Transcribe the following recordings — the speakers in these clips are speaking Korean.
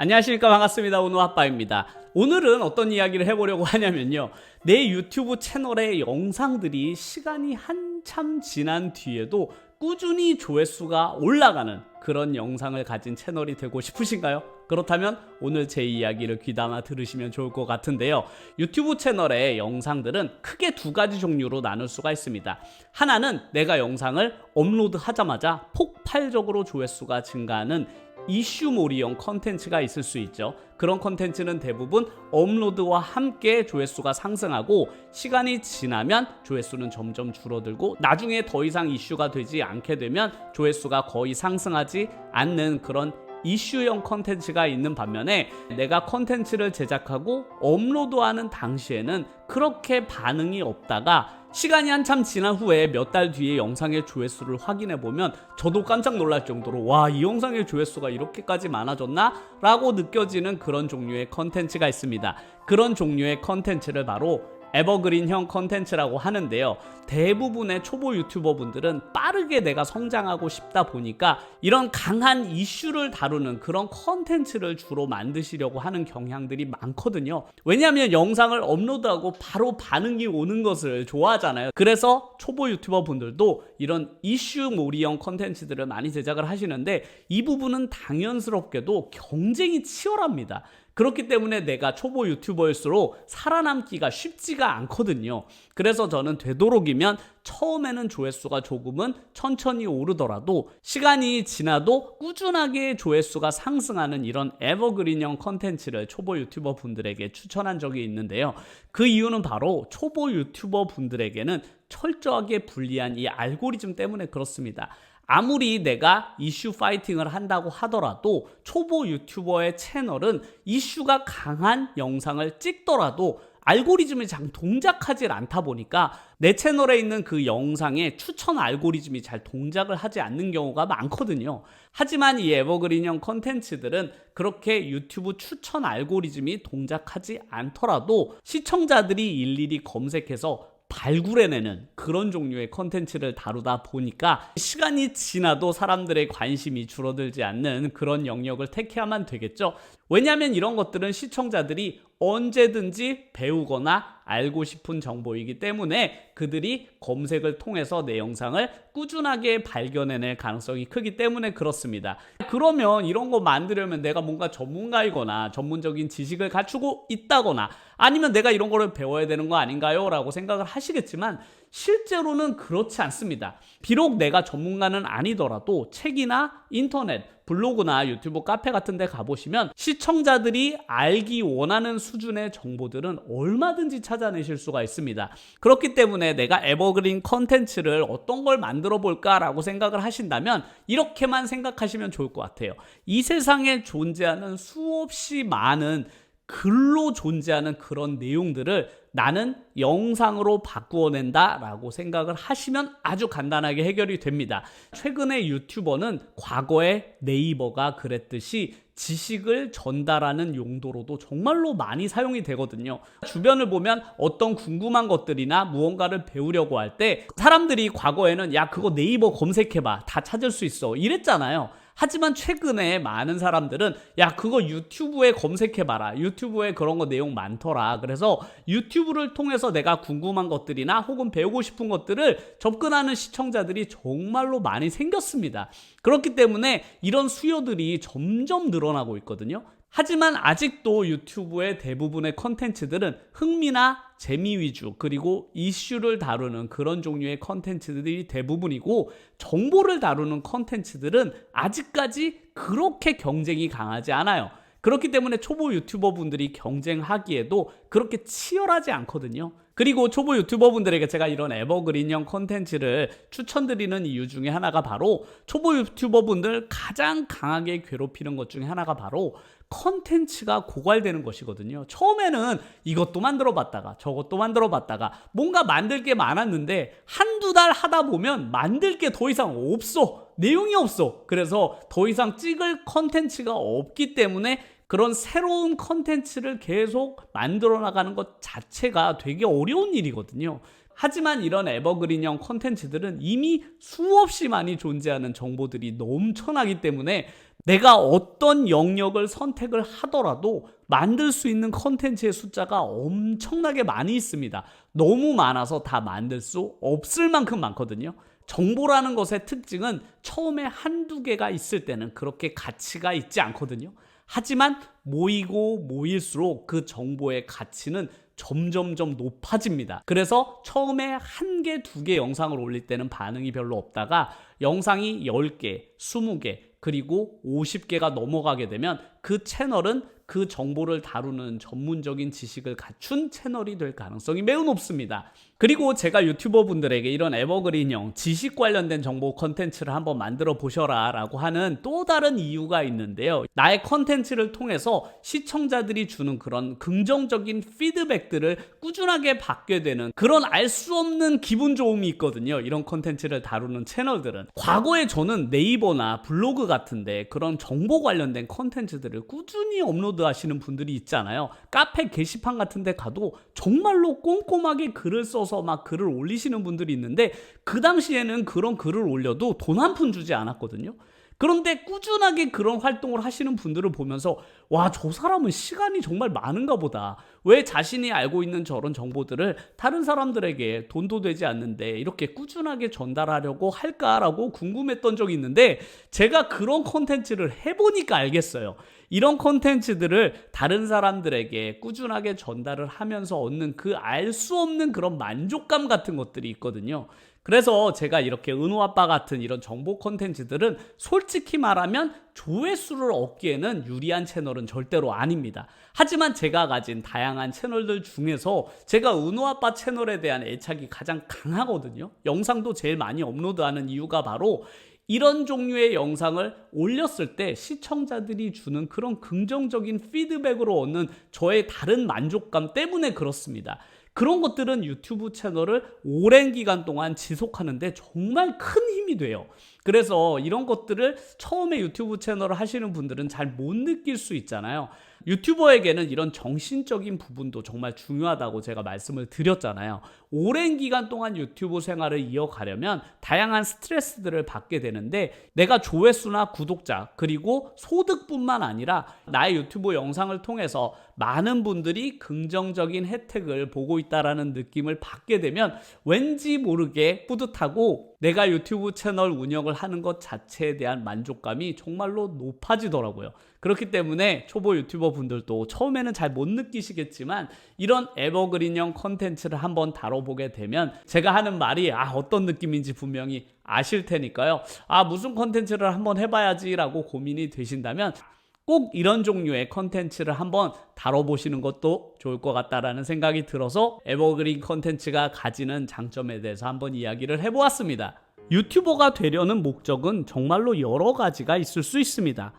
안녕하십니까 반갑습니다 오늘 아빠입니다 오늘은 어떤 이야기를 해보려고 하냐면요 내 유튜브 채널의 영상들이 시간이 한참 지난 뒤에도 꾸준히 조회수가 올라가는 그런 영상을 가진 채널이 되고 싶으신가요? 그렇다면 오늘 제 이야기를 귀담아 들으시면 좋을 것 같은데요. 유튜브 채널의 영상들은 크게 두 가지 종류로 나눌 수가 있습니다. 하나는 내가 영상을 업로드 하자마자 폭발적으로 조회수가 증가하는 이슈몰이형 컨텐츠가 있을 수 있죠. 그런 컨텐츠는 대부분 업로드와 함께 조회수가 상승하고 시간이 지나면 조회수는 점점 줄어들고 나중에 더 이상 이슈가 되지 않게 되면 조회수가 거의 상승하지 않는 그런 이슈형 컨텐츠가 있는 반면에 내가 컨텐츠를 제작하고 업로드하는 당시에는 그렇게 반응이 없다가 시간이 한참 지난 후에 몇 달 뒤에 영상의 조회수를 확인해 보면 저도 깜짝 놀랄 정도로 와 이 영상의 조회수가 이렇게까지 많아졌나? 라고 느껴지는 그런 종류의 컨텐츠가 있습니다. 그런 종류의 컨텐츠를 바로 에버그린형 컨텐츠라고 하는데요. 대부분의 초보 유튜버 분들은 빠르게 내가 성장하고 싶다 보니까 이런 강한 이슈를 다루는 그런 컨텐츠를 주로 만드시려고 하는 경향들이 많거든요. 왜냐하면 영상을 업로드하고 바로 반응이 오는 것을 좋아하잖아요. 그래서 초보 유튜버 분들도 이런 이슈 몰이형 컨텐츠들을 많이 제작을 하시는데 이 부분은 당연스럽게도 경쟁이 치열합니다. 그렇기 때문에 내가 초보 유튜버일수록 살아남기가 쉽지가 않거든요. 그래서 저는 되도록이면 처음에는 조회수가 조금은 천천히 오르더라도 시간이 지나도 꾸준하게 조회수가 상승하는 이런 에버그린형 컨텐츠를 초보 유튜버 분들에게 추천한 적이 있는데요. 그 이유는 바로 초보 유튜버 분들에게는 철저하게 불리한 이 알고리즘 때문에 그렇습니다. 아무리 내가 이슈 파이팅을 한다고 하더라도 초보 유튜버의 채널은 이슈가 강한 영상을 찍더라도 알고리즘이 잘 동작하지 않다 보니까 내 채널에 있는 그 영상의 추천 알고리즘이 잘 동작을 하지 않는 경우가 많거든요. 하지만 이 에버그린형 컨텐츠들은 그렇게 유튜브 추천 알고리즘이 동작하지 않더라도 시청자들이 일일이 검색해서 발굴해내는 그런 종류의 컨텐츠를 다루다 보니까 시간이 지나도 사람들의 관심이 줄어들지 않는 그런 영역을 택해야만 되겠죠. 왜냐하면 이런 것들은 시청자들이 언제든지 배우거나 알고 싶은 정보이기 때문에 그들이 검색을 통해서 내 영상을 꾸준하게 발견해낼 가능성이 크기 때문에 그렇습니다. 그러면 이런 거 만들려면 내가 뭔가 전문가이거나 전문적인 지식을 갖추고 있다거나 아니면 내가 이런 거를 배워야 되는 거 아닌가요? 라고 생각을 하시겠지만 실제로는 그렇지 않습니다. 비록 내가 전문가는 아니더라도 책이나 인터넷, 블로그나 유튜브 카페 같은 데 가보시면 시청자들이 알기 원하는 수준의 정보들은 얼마든지 찾아내실 수가 있습니다. 그렇기 때문에 내가 에버그린 컨텐츠를 어떤 걸 만들어 볼까라고 생각을 하신다면 이렇게만 생각하시면 좋을 것 같아요. 이 세상에 존재하는 수없이 많은 글로 존재하는 그런 내용들을 나는 영상으로 바꾸어낸다 라고 생각을 하시면 아주 간단하게 해결이 됩니다. 최근에 유튜버는 과거에 네이버가 그랬듯이 지식을 전달하는 용도로도 정말로 많이 사용이 되거든요. 주변을 보면 어떤 궁금한 것들이나 무언가를 배우려고 할 때 사람들이 과거에는 야, 그거 네이버 검색해봐. 다 찾을 수 있어. 이랬잖아요. 하지만 최근에 많은 사람들은 야 그거 유튜브에 검색해봐라. 유튜브에 그런 거 내용 많더라. 그래서 유튜브를 통해서 내가 궁금한 것들이나 혹은 배우고 싶은 것들을 접근하는 시청자들이 정말로 많이 생겼습니다. 그렇기 때문에 이런 수요들이 점점 늘어나고 있거든요. 하지만 아직도 유튜브의 대부분의 컨텐츠들은 흥미나 재미 위주 그리고 이슈를 다루는 그런 종류의 컨텐츠들이 대부분이고 정보를 다루는 컨텐츠들은 아직까지 그렇게 경쟁이 강하지 않아요. 그렇기 때문에 초보 유튜버 분들이 경쟁하기에도 그렇게 치열하지 않거든요. 그리고 초보 유튜버 분들에게 제가 이런 에버그린형 컨텐츠를 추천드리는 이유 중에 하나가 바로 초보 유튜버 분들 가장 강하게 괴롭히는 것 중에 하나가 바로 컨텐츠가 고갈되는 것이거든요. 처음에는 이것도 만들어 봤다가 저것도 만들어 봤다가 뭔가 만들 게 많았는데 한두 달 하다 보면 만들 게 더 이상 없어. 내용이 없어. 그래서 더 이상 찍을 컨텐츠가 없기 때문에 그런 새로운 컨텐츠를 계속 만들어 나가는 것 자체가 되게 어려운 일이거든요. 하지만 이런 에버그린형 컨텐츠들은 이미 수없이 많이 존재하는 정보들이 넘쳐나기 때문에 내가 어떤 영역을 선택을 하더라도 만들 수 있는 컨텐츠의 숫자가 엄청나게 많이 있습니다. 너무 많아서 다 만들 수 없을 만큼 많거든요. 정보라는 것의 특징은 처음에 한두 개가 있을 때는 그렇게 가치가 있지 않거든요. 하지만 모이고 모일수록 그 정보의 가치는 점점점 높아집니다. 그래서 처음에 한 개, 두 개 영상을 올릴 때는 반응이 별로 없다가 영상이 10개, 20개, 그리고 50개가 넘어가게 되면 그 채널은 그 정보를 다루는 전문적인 지식을 갖춘 채널이 될 가능성이 매우 높습니다. 그리고 제가 유튜버 분들에게 이런 에버그린형 지식 관련된 정보 컨텐츠를 한번 만들어 보셔라 라고 하는 또 다른 이유가 있는데요. 나의 컨텐츠를 통해서 시청자들이 주는 그런 긍정적인 피드백들을 꾸준하게 받게 되는 그런 알 수 없는 기분 좋음이 있거든요. 이런 컨텐츠를 다루는 채널들은. 과거에 저는 네이버나 블로그 같은데 그런 정보 관련된 컨텐츠들을 꾸준히 업로드 하시는 분들이 있잖아요. 카페 게시판 같은 데 가도 정말로 꼼꼼하게 글을 써서 막 글을 올리시는 분들이 있는데 그 당시에는 그런 글을 올려도 돈 한 푼 주지 않았거든요. 그런데 꾸준하게 그런 활동을 하시는 분들을 보면서 와, 저 사람은 시간이 정말 많은가 보다. 왜 자신이 알고 있는 저런 정보들을 다른 사람들에게 돈도 되지 않는데 이렇게 꾸준하게 전달하려고 할까라고 궁금했던 적이 있는데 제가 그런 콘텐츠를 해보니까 알겠어요. 이런 콘텐츠들을 다른 사람들에게 꾸준하게 전달을 하면서 얻는 그 알 수 없는 그런 만족감 같은 것들이 있거든요. 그래서 제가 이렇게 은호 아빠 같은 이런 정보 콘텐츠들은 솔직히 말하면 조회수를 얻기에는 유리한 채널은 절대로 아닙니다. 하지만 제가 가진 다양한 채널들 중에서 제가 은호 아빠 채널에 대한 애착이 가장 강하거든요. 영상도 제일 많이 업로드하는 이유가 바로 이런 종류의 영상을 올렸을 때 시청자들이 주는 그런 긍정적인 피드백으로 얻는 저의 다른 만족감 때문에 그렇습니다. 그런 것들은 유튜브 채널을 오랜 기간 동안 지속하는데 정말 큰 힘이 돼요. 그래서 이런 것들을 처음에 유튜브 채널을 하시는 분들은 잘 못 느낄 수 있잖아요. 유튜버에게는 이런 정신적인 부분도 정말 중요하다고 제가 말씀을 드렸잖아요. 오랜 기간 동안 유튜브 생활을 이어가려면 다양한 스트레스들을 받게 되는데 내가 조회수나 구독자 그리고 소득뿐만 아니라 나의 유튜브 영상을 통해서 많은 분들이 긍정적인 혜택을 보고 있다라는 느낌을 받게 되면 왠지 모르게 뿌듯하고 내가 유튜브 채널 운영을 하는 것 자체에 대한 만족감이 정말로 높아지더라고요. 그렇기 때문에 초보 유튜버 분들도 처음에는 잘 못 느끼시겠지만 이런 에버그린형 컨텐츠를 한번 다뤄보게 되면 제가 하는 말이 아 어떤 느낌인지 분명히 아실 테니까요. 아 무슨 컨텐츠를 한번 해봐야지라고 고민이 되신다면 꼭 이런 종류의 컨텐츠를 한번 다뤄보시는 것도 좋을 것 같다라는 생각이 들어서 에버그린 컨텐츠가 가지는 장점에 대해서 한번 이야기를 해보았습니다. 유튜버가 되려는 목적은 정말로 여러 가지가 있을 수 있습니다.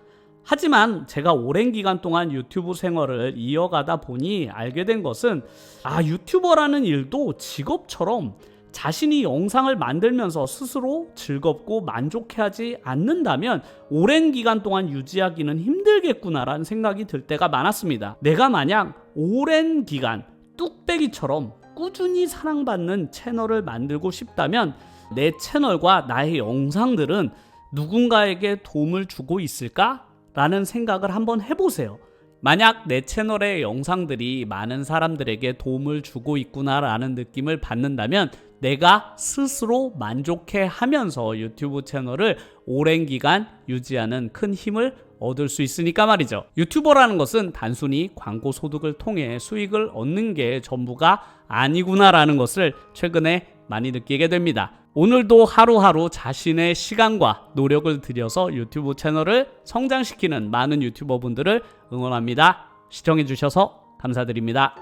하지만 제가 오랜 기간 동안 유튜브 생활을 이어가다 보니 알게 된 것은 아, 유튜버라는 일도 직업처럼 자신이 영상을 만들면서 스스로 즐겁고 만족해하지 않는다면 오랜 기간 동안 유지하기는 힘들겠구나라는 생각이 들 때가 많았습니다. 내가 만약 오랜 기간 뚝배기처럼 꾸준히 사랑받는 채널을 만들고 싶다면 내 채널과 나의 영상들은 누군가에게 도움을 주고 있을까? 라는 생각을 한번 해보세요. 만약 내 채널의 영상들이 많은 사람들에게 도움을 주고 있구나라는 느낌을 받는다면 내가 스스로 만족해 하면서 유튜브 채널을 오랜 기간 유지하는 큰 힘을 얻을 수 있으니까 말이죠. 유튜버라는 것은 단순히 광고 소득을 통해 수익을 얻는 게 전부가 아니구나라는 것을 최근에 많이 느끼게 됩니다. 오늘도 하루하루 자신의 시간과 노력을 들여서 유튜브 채널을 성장시키는 많은 유튜버 분들을 응원합니다. 시청해주셔서 감사드립니다.